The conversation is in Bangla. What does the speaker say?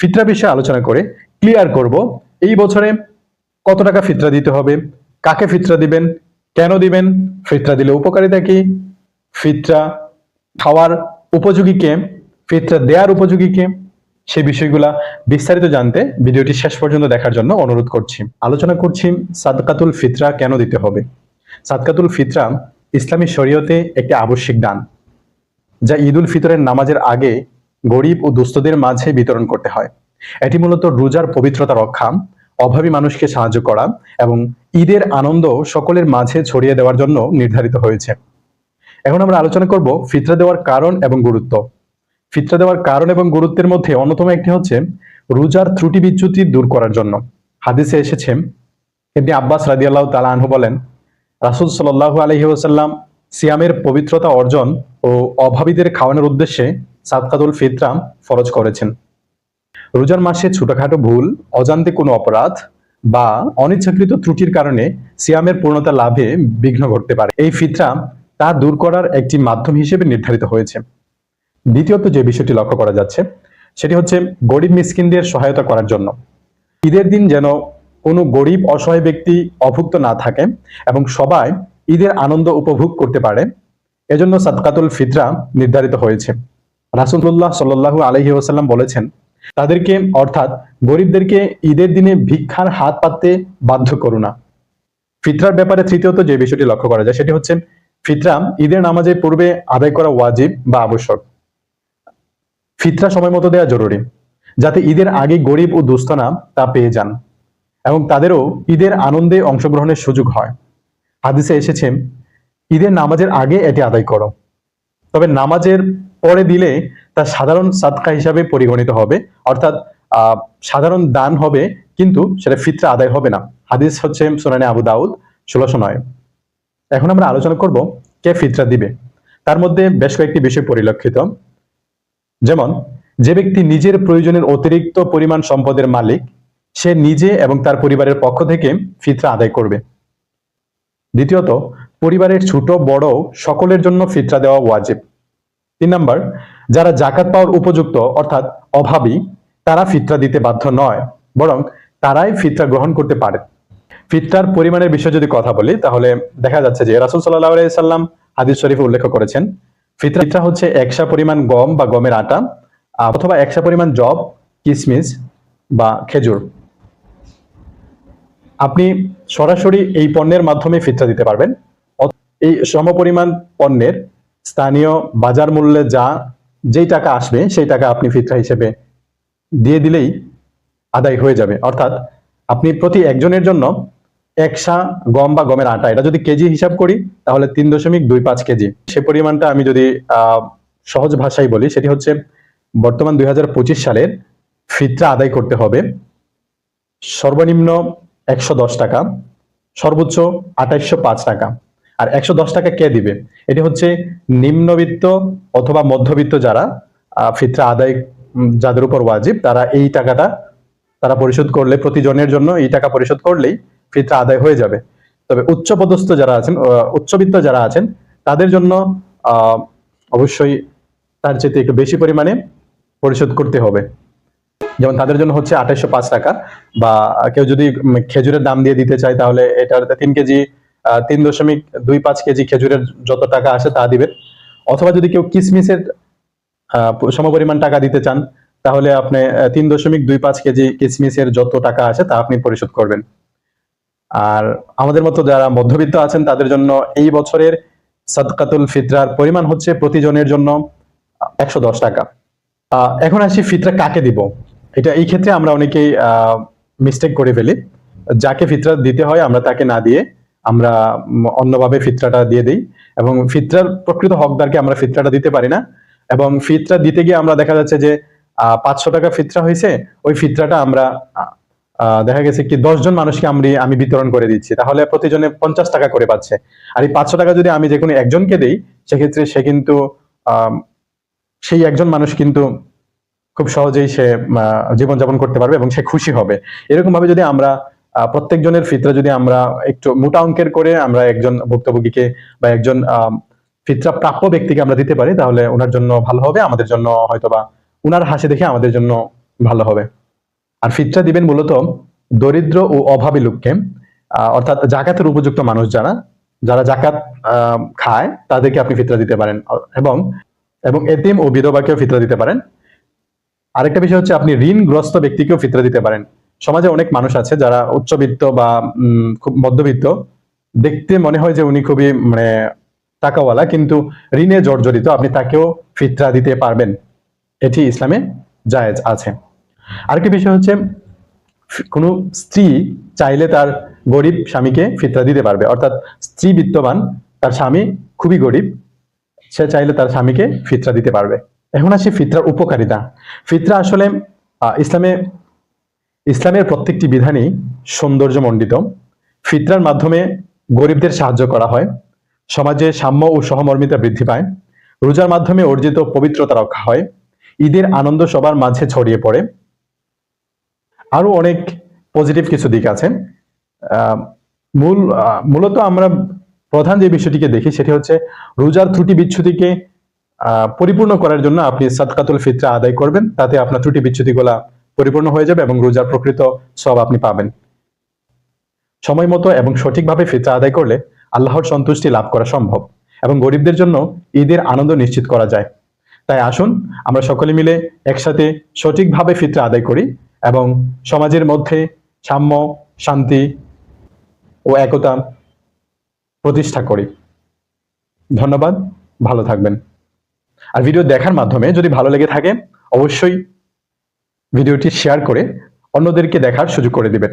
ফিতরা বিষয়ে আলোচনা করে ক্লিয়ার করব। এই বছরে কত টাকা ফিতরা দিতে হবে? কাকে ফিতরা দিবেন? কেন দিবেন? ফিতরা দিলে উপকারিতা কি? ফিতরা খাওয়ার উপযোগী কে? ফিতরা দেওয়ার উপযোগী কে? সেই বিষয়গুলা বিস্তারিত জানতে ভিডিওটি শেষ পর্যন্ত দেখার জন্য অনুরোধ করছি। আলোচনা করছি সাদকাতুল ফিতরা কেন দিতে হবে? সাদকাতুল ফিতরা ইসলামী শরীয়তে একটি আবশ্যিক দান, যা ঈদুল ফিতরের নামাজের আগে গরিব ও দুস্থদের মাঝে বিতরণ করতে হয়। এটি মূলত রোজার পবিত্রতা রক্ষা, অভাবী মানুষকে সাহায্য করা এবং ঈদের আনন্দ সকলের মাঝে ছড়িয়ে দেওয়ার জন্য নির্ধারিত হয়েছে। এখন আমরা আলোচনা করব ফিতরা দেওয়ার কারণ এবং গুরুত্ব। ফিতরা দেওয়ার কারণ এবং গুরুত্বের মধ্যে অন্যতম একটি হচ্ছে রোজার ত্রুটি বিচ্যুতি দূর করার জন্য। হাদিসে এসেছে এমনি আব্বাস রাদিয়াল্লাহু তাআলা আনহু বলেন, রাসূল সাল্লাল্লাহু আলাইহি ওয়াসাল্লাম সিয়ামের পবিত্রতা অর্জন ও অভাবীদের খাওয়ানোর উদ্দেশ্যে সাদকাতুল ফিতরা ফরজ করেছেন। রোজার মাসে ছোটখাটো ভুল, অজান্তে কোনো অপরাধ বা অনিচ্ছাকৃত ত্রুটির কারণে সিয়ামের পূর্ণতা লাভে বিঘ্ন ঘটতে পারে। এই ফিতরা তা দূর করার একটি মাধ্যম হিসেবে নির্ধারিত হয়েছে। দ্বিতীয়ত যে বিষয়টি লক্ষ্য করা যাচ্ছে, সেটি হচ্ছে গরিব মিসকিনদের সহায়তা করার জন্য। ঈদের দিন যেন কোনো গরিব অসহায় ব্যক্তি অভুক্ত না থাকে এবং সবাই ঈদের আনন্দ উপভোগ করতে পারে, এজন্য সাদকাতুল ফিতরা নির্ধারিত হয়েছে। রাসুল্লাহ সাল্লাল্লাহু আলহি ওসাল্লাম বলেছেন, তাদেরকে অর্থাৎ গরিবদেরকে ঈদের দিনে ভিক্ষার হাত পাততে বাধ্য করো না। ফিতরার ব্যাপারে তৃতীয়ত যে বিষয়টি লক্ষ্য করা যায়, সেটি হচ্ছে ফিতরা ঈদের নামাজের পূর্বে আদায় করা ওয়াজিব বা আবশ্যক। ফিতরা সময় মতো দেওয়া জরুরি, যাতে ঈদের আগে গরিব ও দুস্থনা তা পেয়ে যান এবং তাদেরও ঈদের আনন্দে অংশগ্রহণের সুযোগ হয়। হাদিসে এসেছে, ঈদের নামাজের আগে এটি আদায় করো। তবে নামাজের পরে দিলে তা সাধারণ সাদকা হিসাবে পরিগণিত হবে, অর্থাৎ সাধারণ দান হবে, কিন্তু সেটা ফিতরা আদায় হবে না। হাদিস হচ্ছে সোনানে আবু দাউদ, ষোলোশো নয়। এখন আমরা আলোচনা করব কে ফিতরা দিবে। তার মধ্যে বেশ কয়েকটি বিষয় পরিলক্ষিত। যেমন, যে ব্যক্তি নিজের প্রয়োজনের অতিরিক্ত পরিমাণ সম্পদের মালিক, সে নিজে এবং তার পরিবারের পক্ষ থেকে ফিতরা আদায় করবে। দ্বিতীয়ত পরিবারের ছোট, বড়, সকলের জন্য ফিতরা দেওয়া ওয়াজিব। তিন নম্বর, যারা জাকাত পাওয়ার উপযুক্ত, অর্থাৎ অভাবী, তারা ফিতরা দিতে বাধ্য নয়, বরং তারাই ফিতরা গ্রহণ করতে পারে। ফিতরার পরিমাণের বিষয়ে যদি কথা বলি, তাহলে দেখা যাচ্ছে যে রাসুল সাল্লাহ সাল্লাম হাদিস শরীফে উল্লেখ করেছেন, ফিতরা হচ্ছে একশা পরিমাণ গম বা গমের আটা অথবা একশা পরিমাণ জব কিসমিস বা খেজুর। আপনি সরাসরি এই পণ্যের মাধ্যমে ফিতরা দিতে পারবেন। এই সমপরিমাণ পণ্যের স্থানীয় বাজার মূল্যে যা, যেই টাকা আসবে, সেই টাকা আপনি ফিতরা হিসেবে দিয়ে দিলেই আদায় হয়ে যাবে। অর্থাৎ আপনি প্রতি একজনের জন্য একশা গম বা গমের আটা, এটা যদি কেজি হিসাব করি, তাহলে তিন দশমিক দুই পাঁচ কেজি। সে পরিমাণটা আমি যদি সহজ ভাষায় বলি, সেটি হচ্ছে বর্তমান দুই হাজার পঁচিশ সালের ফিতরা আদায় করতে হবে। সর্বনিম্ন একশো দশ টাকা, সর্বোচ্চ আঠাইশশো পাঁচ টাকা। আর একশো দশ টাকা কে দিবে? এটি হচ্ছে নিম্নবিত্ত অথবা মধ্যবিত্ত যারা ফিতরা আদায় যাদের উপর ওয়াজিব, তারা এই টাকাটা তারা পরিশোধ করলে, প্রতিজনের জন্য এই টাকা পরিশোধ করলেই ফিতরা আদায় হয়ে যাবে। তবে উচ্চপদস্থ যারা আছেন উচ্চবিত্ত যারা আছেন, তাদের জন্য অবশ্যই তার চেয়ে একটু বেশি পরিমাণে পরিশোধ করতে হবে। যেমন তাদের জন্য হচ্ছে আঠাইশো পাঁচ টাকা বা কেউ যদি খেজুরের দাম দিয়ে দিতে চায়, তাহলে এটার তিন কেজি তিন দশমিক দুই পাঁচ কেজি খেজুরের যত টাকা আসে তা দিবেন। অথবা যদি কেউ কিসমিসের সমপরিমাণ টাকা দিতে চান, তাহলে আপনি তিন দশমিক দুই পাঁচ কেজি কিসমিসের যত টাকা আসে তা আপনি পরিশোধ করবেন। আর আমাদের মতো যারা মধ্যবিত্ত আছেন, তাদের জন্য এই বছরের সাদকাতুল ফিতরার পরিমাণ হচ্ছে প্রতিজনের জন্য একশো দশ টাকা। এখন আসি ফিতরা কাকে দিব? এটা এই ক্ষেত্রে আমরা অনেকেই মিস্টেক করে ফেলি। যাকে ফিতরা দিতে হয়, আমরা তাকে না দিয়ে আমরা অন্যভাবে ফিতরাটা দিয়ে দিই এবং ফিতরার প্রকৃত হকদারকে আমরা ফিতরাটা দিতে পারি না। এবং ফিতরা দিতে গিয়ে আমরা দেখা যাচ্ছে যে পাঁচশো টাকা ফিতরা হয়েছে, ওই ফিতরাটা আমরা দেখা গেছে কি দশজন মানুষকে আমি আমি বিতরণ করে দিচ্ছি। তাহলে প্রতিজনে পঞ্চাশ টাকা করে পাচ্ছে। আর এই পাঁচশো টাকা যদি আমি যে কোনো একজনকে দিই, সেক্ষেত্রে সে কিন্তু সেই একজন মানুষ কিন্তু খুব সহজেই সে জীবনযাপন করতে পারবে এবং সে খুশি হবে। এরকম ভাবে যদি আমরা প্রত্যেকজনের ফিতরা যদি আমরা একটু মোটা অঙ্কের করে আমরা একজন ভুক্তভোগীকে বা একজন ফিতরা প্রাপ্য ব্যক্তিকে আমরা দিতে পারি, তাহলে ওনার জন্য ভালো হবে, আমাদের জন্য হয়তোবা উনার হাসি দেখে আমাদের জন্য ভালো হবে। আর ফিতরা দিবেন মূলত দরিদ্র ও অভাবী লোককে অর্থাৎ জাকাতের উপযুক্ত মানুষ যারা যারা জাকাত খায়, তাদেরকে আপনি ফিতরা দিতে পারেন। এবং এবং এতিম ও বিধবাকেও ফিতরা দিতে পারেন। আরেকটা বিষয় হচ্ছে আপনি ঋণগ্রস্ত ব্যক্তিকেও ফিতরা দিতে পারেন। সমাজে অনেক মানুষ আছে যারা উচ্চবিত্ত বা খুব মধ্যবিত্ত। দেখতে মনে হয় যে উনি খুবই মানে টাকাওয়ালা, কিন্তু ঋণে জর্জরিত। আপনি তাকেও ফিতরা দিতে পারবেন। এটি ইসলামে জায়েজ আছে। আরেকটি বিষয় হচ্ছে কোনো স্ত্রী চাইলে তার গরিব স্বামীকে ফিতরা দিতে পারবে। অর্থাৎ স্ত্রী বিত্তবান, তার স্বামী খুবই গরিব, সে চাইলে তার স্বামীকে ফিতরা দিতে পারবে। এখন আসি ফিতরার উপকারিতা। ফিতরা আসলে ইসলামে ইসলামের প্রত্যেকটি বিধানই সৌন্দর্যমণ্ডিত। ফিতরার মাধ্যমে গরিবদের সাহায্য করা হয়, সমাজে সাম্য ও সহমর্মিতা বৃদ্ধি পায়, রোজার মাধ্যমে অর্জিত পবিত্রতা রক্ষা হয়, ঈদের আনন্দ সবার মাঝে ছড়িয়ে পড়ে। আরও অনেক পজিটিভ কিছু দিক আছে। মূল মূলত আমরা প্রধান যে বিষয়টিকে দেখি সেটি হচ্ছে রোজার ত্রুটি বিচ্ছুতিকে পরিপূর্ণ করার জন্য আপনি সাদকাতুল ফিতরা আদায় করবেন। তাতে আপনার ত্রুটি বিচ্ছুতিগুলা পরিপূর্ণ হয়ে যাবে এবং রোজার প্রকৃত সব আপনি পাবেন। সময় মতো এবং সঠিকভাবে ফিতরা আদায় করলে আল্লাহর সন্তুষ্টি লাভ করা সম্ভব এবং গরিবদের জন্য ঈদের আনন্দ নিশ্চিত করা যায়। তাই আসুন, আমরা সকলে মিলে একসাথে সঠিকভাবে ফিতরা আদায় করি এবং সমাজের মধ্যে সাম্য, শান্তি ও একতা প্রতিষ্ঠা করি। ধন্যবাদ, ভালো থাকবেন। আর ভিডিও দেখার মাধ্যমে যদি ভালো লেগে থাকে, অবশ্যই ভিডিওটি শেয়ার করে অন্যদেরকে দেখার সুযোগ করে দিবেন।